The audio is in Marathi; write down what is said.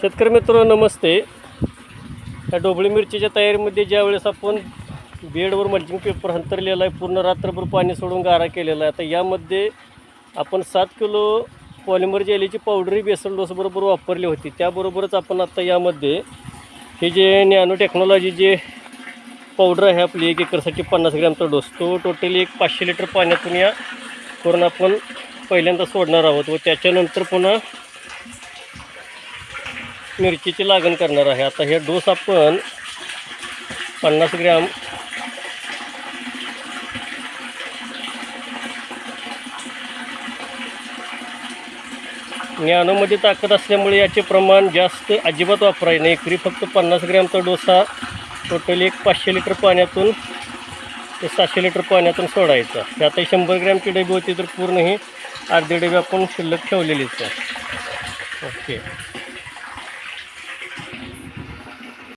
शेतकरी मित्र नमस्ते. या डोबळी मिरचीच्या तयारीमध्ये ज्यावेळेस आपण बेडवर मल्चिंग पेपर हंतरलेला आहे पूर्ण रात्रभर पाणी सोडून गारा केलेला आहे आता यामध्ये आपण सात किलो पॉलिमर जेलीची पावडरी बेसन डोसबरोबर वापरली होती. त्याबरोबरच आपण आता यामध्ये हे जे नॅनो टेक्नॉलॉजी जे पावडर आहे आपली एक एकरसाठी पन्नास ग्रॅमचा डोस तो टोटली एक पाचशे लिटर पाण्यातून या करून आपण पहिल्यांदा सोडणार आहोत व त्याच्यानंतर पुन्हा मिरचीची लागण करणार आहे. आता हे डोस आपण पन्नास ग्रॅम ज्ञानामध्ये ताकद असल्यामुळे याचे प्रमाण जास्त अजिबात वापराय नाही. एकरी फक्त पन्नास ग्रॅमचा डोसा टोटली टोटल एक पाचशे लिटर पाण्यातून ते सातशे लिटर पाण्यातून सोडायचा. हे आता शंभर ग्रॅमची डबी होती तर पूर्ण ही अर्धी डबी आपण शिल्लक ठेवलेलीच आहे. ओके.